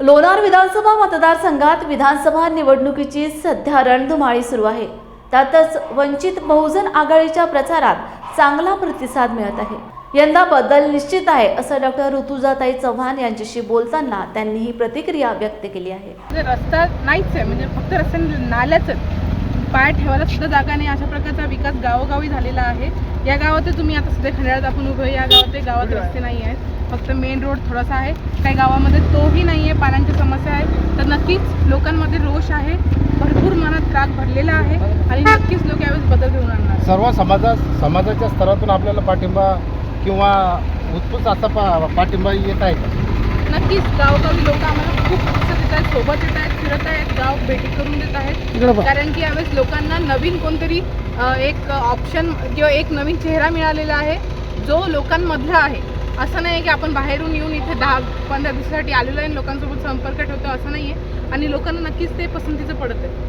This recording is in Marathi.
लोणार विधानसभा मतदारसंघात विधानसभा निवडणुकीची सध्या रणधुमाळी सुरू आहे. त्यातच वंचित बहुजन आघाडीच्या प्रचारात चांगला प्रतिसाद मिळत आहे. यंदा बदल निश्चित आहे असं डॉक्टर ऋतुजाताई चव्हाण यांच्याशी बोलताना त्यांनी ही प्रतिक्रिया व्यक्त केली आहे. म्हणजे रस्ता नाहीच आहे म्हणजे फक्त रस्ते नाल्याच पाय ठेवायला सुद्धा जागा नाही अशा प्रकारचा विकास गावोगावी झालेला आहे. या गावात तुम्ही आता सध्या खंडाळ्यात आपण उभे या गावात गावात रस्ते नाही आहेत. फक्त मेन रोड थोडासा आहे. काही गावामध्ये तोही नाही आहे पाण्याची समस्या आहे तर नक्कीच लोकांमध्ये रोष आहे भरपूर मनात राग भरलेला आहे आणि नक्कीच लोक यावेळेस बदल घेऊन आणणार. सर्व समाजा समाजाच्या स्तरातून आपल्याला पाठिंबा किंवा उत्स्फूर्त असा पा पाठिंबा येत आहे का? नक्कीच गावोगावी लोक आम्हाला खूप प्रतिसाद देत आहेत सोबत येत आहेत फिरत आहेत गाव भेटी करून देत आहेत. कारण की यावेळेस लोकांना नवीन कोणतरी एक ऑप्शन किंवा एक नवीन चेहरा मिळालेला आहे जो लोकांमधला आहे. असं नाही की आपण बाहेरून येऊन इथे दहा पंधरा दिवसासाठी आलेलो आहे आणि लोकांसोबत संपर्क ठेवतो असं नाही आहे आणि लोकांना नक्कीच ते पसंतीचं पडत आहे.